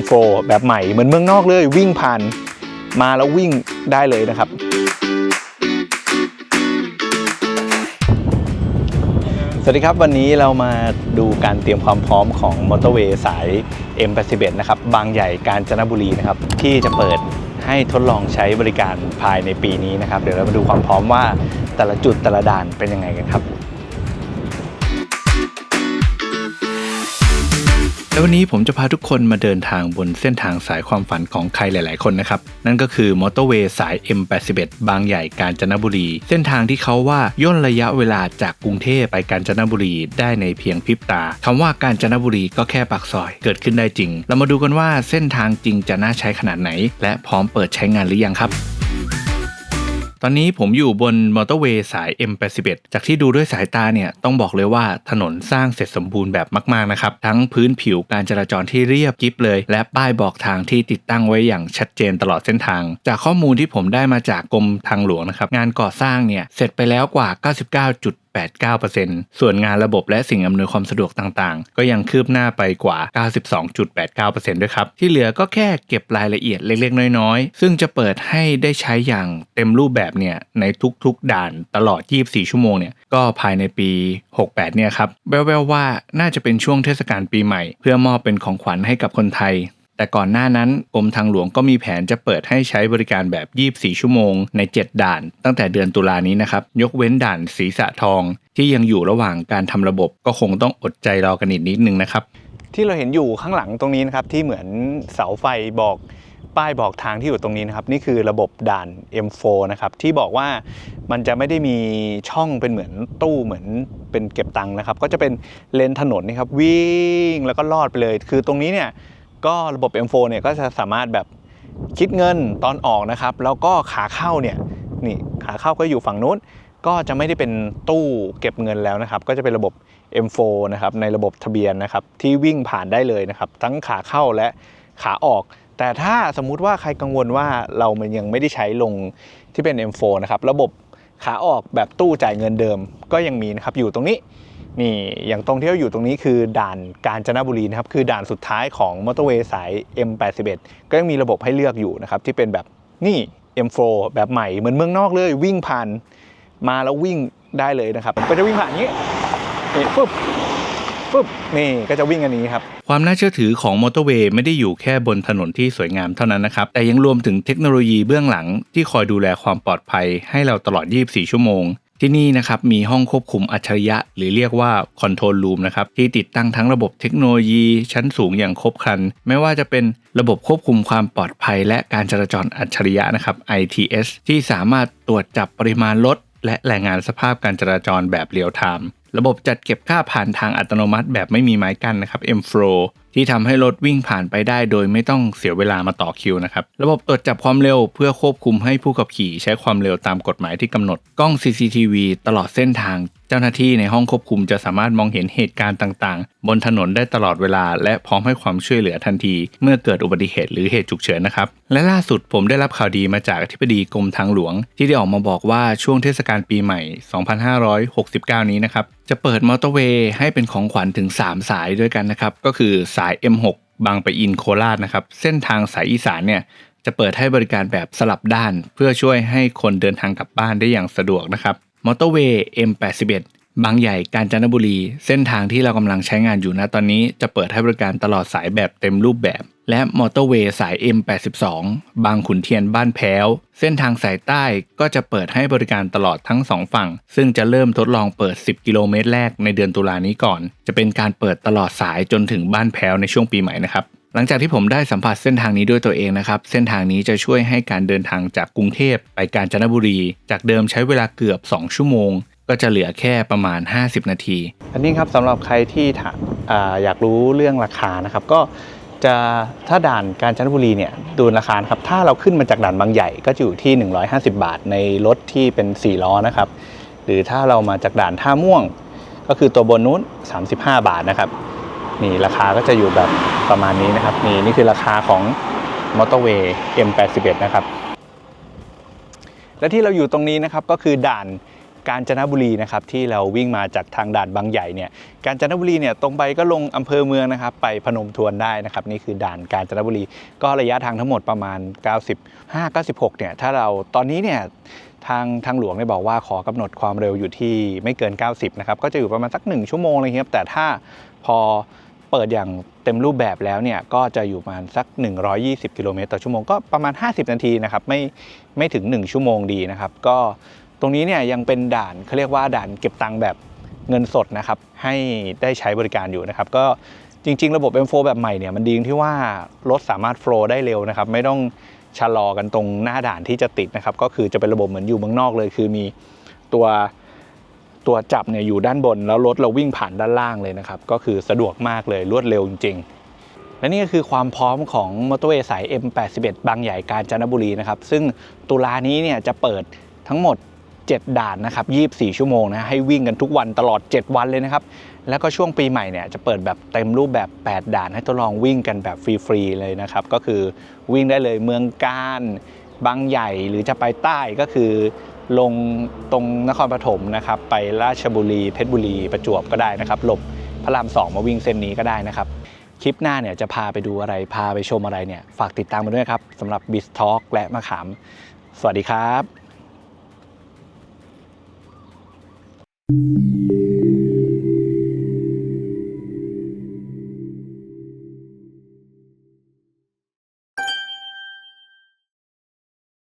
M4 แบบใหม่เหมือนเมืองนอกเลยวิ่งผ่านมาแล้ววิ่งได้เลยนะครับ สวัสดีครับวันนี้เรามาดูการเตรียมความพร้อมของมอเตอร์เวย์สาย M81 นะครับ บางใหญ่กาญจนบุรีนะครับ ที่จะเปิดให้ทดลองใช้บริการภายในปีนี้นะครับ เดี๋ยวเรามาดูความพร้อมว่าแต่ละจุดแต่ละด่านเป็นยังไงกันครับ แล้ววันนี้ผมจะพาทุกคนมาเดินทางบนเส้นทางสายความฝันของใครหลาย ๆ คนนะครับ นั่นก็คือมอเตอร์เวย์สาย M81 บางใหญ่กาญจนบุรี เส้นทางที่เขาว่าย่นระยะเวลาจากกรุงเทพไปกาญจนบุรีได้ในเพียงพริบตาคำว่ากาญจนบุรีก็แค่ปากซอย เกิดขึ้นได้จริง เรามาดูกันว่าเส้นทางจริงจะน่าใช้ขนาดไหน และพร้อมเปิดใช้งานหรือยังครับ ตอนนี้ผมอยู่บนมอเตอร์เวย์สาย M81 จากที่ดูด้วยสายตาเนี่ยต้องบอกเลยว่าถนนสร้างเสร็จสมบูรณ์แบบมากๆนะครับ ทั้งพื้นผิวการจราจรที่เรียบกริบเลย และป้ายบอกทางที่ติดตั้งไว้อย่างชัดเจนตลอดเส้นทาง จากข้อมูลที่ผมได้มาจากกรมทางหลวงนะครับงานก่อสร้างเนี่ยเสร็จไปแล้วกว่า 99. 89%ส่วนงานระบบและสิ่งอำนวยความสะดวกต่างๆ ก็ยังคืบหน้าไปกว่า 92.89%ด้วยครับ ที่เหลือก็แค่เก็บรายละเอียดเล็กๆ น้อยๆ ซึ่งจะเปิดให้ได้ใช้อย่างเต็มรูปแบบเนี่ยในทุกๆ ด่านตลอด 24 ชั่วโมงเนี่ยก็ภายในปี 68 เนี่ยครับแววๆว่าน่าจะเป็นช่วงเทศกาลปีใหม่ เพื่อมอบเป็นของขวัญให้กับคนไทย แต่ก่อนหน้านั้นกรมทางหลวงก็มีแผนจะเปิดให้ใช้บริการแบบ 24 ชั่วโมงใน 7 ด่าน ตั้งแต่เดือนตุลานี้นะครับ ยกเว้นด่านศีรษะทอง ที่ยังอยู่ระหว่างการทำระบบก็คงต้องอดใจรอกันอีกนิดนึงนะครับ ที่เราเห็นอยู่ข้างหลังตรงนี้นะครับ ที่เหมือนเสาไฟบอกป้ายบอกทางที่อยู่ตรงนี้นะครับ นี่คือระบบด่าน M4 นะครับ ที่บอกว่ามันจะไม่ได้มีช่องเป็นเหมือนตู้เหมือนเป็นเก็บตังค์นะครับ ก็จะเป็นเลนถนนนี่ครับวิ่งแล้วก็ลอดไปเลย คือตรงนี้เนี่ย ก็ระบบ M4 เนี่ยก็จะสามารถแบบคิดเงินตอนออกนะครับ แล้วก็ขาเข้าเนี่ยนี่ขาเข้าก็อยู่ฝั่งนู้นก็จะไม่ได้เป็นตู้เก็บเงินแล้วนะครับ ก็จะเป็นระบบ M4 นะครับในระบบทะเบียนนะครับที่วิ่งผ่านได้เลยนะครับ ทั้งขาเข้าและขาออก แต่ถ้าสมมุติว่าใครกังวลว่าเรามันยังไม่ได้ใช้ลงที่เป็น M4 นะครับระบบขาออกแบบตู้จ่ายเงินเดิมก็ยังมีนะครับอยู่ตรงนี้ นี่อย่างตรงที่เราอยู่ตรงนี้คือด่านกาญจนบุรีนะครับ คือด่านสุดท้ายของมอเตอร์เวย์สาย M81 ก็ยังมีระบบให้เลือกอยู่นะครับ ที่เป็นแบบนี่ M4 แบบใหม่เหมือนเมืองนอกเลย วิ่งผ่านมาแล้ววิ่งได้เลยนะครับ ก็จะวิ่งผ่านนี้นี่ฟึบฟึบนี่ก็จะวิ่งอันนี้ครับ ความน่าเชื่อถือของมอเตอร์เวย์ไม่ได้อยู่แค่บนถนนที่สวยงามเท่านั้นนะครับ แต่ยังรวมถึงเทคโนโลยีเบื้องหลังที่คอยดูแลความปลอดภัยให้เราตลอด 24 ชั่วโมง ที่นี่นะครับมีห้องควบคุมอัจฉริยะ หรือเรียกว่าคอนโทรลรูมนะครับที่ติดตั้งทั้งระบบเทคโนโลยีชั้นสูงอย่างครบครัน ไม่ว่าจะเป็นระบบควบคุมความปลอดภัย และการจราจรอัจฉริยะนะครับ ITS ที่สามารถตรวจจับปริมาณรถและรายงานสภาพการจราจรแบบเรียลไทม์ระบบจัดเก็บค่าผ่านทางอัตโนมัติแบบไม่มีไม้กั้นนะครับ M-Flow ที่ทำให้รถวิ่งผ่านไปได้ โดยไม่ต้องเสียเวลามาต่อคิวนะครับ ระบบตรวจจับความเร็วเพื่อควบคุมให้ผู้ขับขี่ใช้ความเร็วตามกฎหมายที่กำหนด กล้อง CCTV ตลอดเส้นทาง เจ้าหน้าที่ในห้องควบคุมจะสามารถมองเห็นเหตุการณ์ต่างๆ บนถนนได้ตลอดเวลา และพร้อมให้ความช่วยเหลือทันที เมื่อเกิดอุบัติเหตุหรือเหตุฉุกเฉินนะครับ และล่าสุดผมได้รับข่าวดีมาจากอธิบดีกรมทางหลวง ที่ได้ออกมาบอกว่าช่วงเทศกาลปีใหม่ 2569 นี้นะครับจะเปิดมอเตอร์เวย์ให้เป็นของขวัญถึง 3 สายด้วยกันนะครับก็คือสาย M6 บางปะอินโคราชนะครับ เส้นทางสายอีสานเนี่ยจะเปิดให้บริการแบบสลับด้าน เพื่อช่วยให้คนเดินทางกลับบ้านได้อย่างสะดวกนะครับ มอเตอร์เวย์ M81 บางใหญ่กาญจนบุรี เส้นทางที่เรากำลังใช้งานอยู่นะตอนนี้จะเปิดให้บริการตลอดสายแบบเต็มรูปแบบ และมอเตอร์เวย์สาย M82 บางขุนเทียนบ้านแพ้ว เส้นทางสายใต้ก็จะเปิดให้บริการตลอดทั้งสองฝั่ง ซึ่งจะเริ่มทดลองเปิด 10 กิโลเมตรแรกในเดือนตุลานี้ก่อน จะเป็นการเปิดตลอดสายจนถึงบ้านแพ้วในช่วงปีใหม่นะครับหลังจากที่ผมได้สัมผัสเส้นทางนี้ด้วยตัวเองนะครับ เส้นทางนี้จะช่วยให้การเดินทางจากกรุงเทพไปกาญจนบุรี จากเดิมใช้เวลาเกือบ 2 ชั่วโมง ก็จะเหลือแค่ประมาณ 50 นาที อันนี้ครับสำหรับใครที่ถามออยากรู้เรื่องราคานะครับ ก็ จะถ้าด่านกาญจนบุรีเนี่ยดูราคาครับถ้าเราขึ้นมาจากด่านบางใหญ่ก็จะอยู่ที่ 150 บาทในรถที่เป็น 4 ล้อนะครับ หรือถ้าเรามาจากด่านท่าม่วง ก็คือตัวบนนู้น 35 บาทนะครับนี่ราคาก็จะอยู่แบบประมาณนี้นะครับนี่นี่คือราคาของมอเตอร์เวย์ M81 นะครับและที่เราอยู่ตรงนี้นะครับก็คือด่าน กาญจนบุรีนะครับที่เราวิ่งมาจากทางด่านบางใหญ่เนี่ยกาญจนบุรีเนี่ยตรงไปก็ลงอำเภอเมืองนะครับไปพนมทวนได้นะครับนี่คือด่านกาญจนบุรี ก็ระยะทางทั้งหมดประมาณ 95 96เนี่ยถ้าเราตอนนี้เนี่ยทางทางหลวงเนี่ยบอกว่าขอกำหนดความเร็วอยู่ที่ไม่เกิน 90นะครับก็จะอยู่ประมาณสัก 1 ชั่วโมงอะไรเงี้ยครับแต่ถ้าพอเปิดอย่างเต็มรูปแบบแล้วเนี่ยก็จะอยู่ประมาณสัก 120 กิโลเมตรต่อชั่วโมงก็ประมาณ 50 นาทีนะครับไม่ไม่ถึง 1 ชั่วโมงดีนะครับ ก็ ตรงนี้เนี่ยยังเป็นด่านเขาเรียกว่าด่านเก็บตังค์แบบเงินสดนะครับให้ได้ใช้บริการอยู่นะครับ ก็จริง ๆ ระบบ M4 แบบใหม่เนี่ยมันดีที่ว่ารถสามารถโฟล์ได้เร็วนะครับ ไม่ต้องชะลอกันตรงหน้าด่านที่จะติดนะครับ ก็คือจะเป็นระบบเหมือนอยู่เมืองนอกเลย คือมีตัวตัวจับเนี่ยอยู่ด้านบน แล้วรถเราวิ่งผ่านด้านล่างเลยนะครับ ก็คือสะดวกมากเลยรวดเร็วจริง ๆ และนี่ก็คือความพร้อมของมอเตอร์เวย์สาย M81 บางใหญ่กาญจนบุรีนะครับ ซึ่งตุลานี้เนี่ยจะเปิดทั้งหมด 7 ด่านนะครับ24 ชั่วโมงนะให้วิ่งกันทุกวันตลอด 7 วันเลยนะครับ แล้วก็ช่วงปีใหม่เนี่ยจะเปิดแบบเต็มรูปแบบ 8 ด่านให้ทดลองวิ่งกันแบบฟรีๆเลยนะครับ ก็คือวิ่งได้เลยเมืองการบางใหญ่หรือจะไปใต้ก็คือ ลงตรงนครปฐมนะครับไปราชบุรีเพชรบุรีประจวบก็ได้นะครับหลบพระรามสองมาวิ่งเส้นนี้ก็ได้นะครับคลิปหน้าเนี่ยจะพาไปดูอะไรพาไปชมอะไรเนี่ยฝากติดตามมาด้วยครับสำหรับ b i z Talk และมะขาม สวัสดีครับ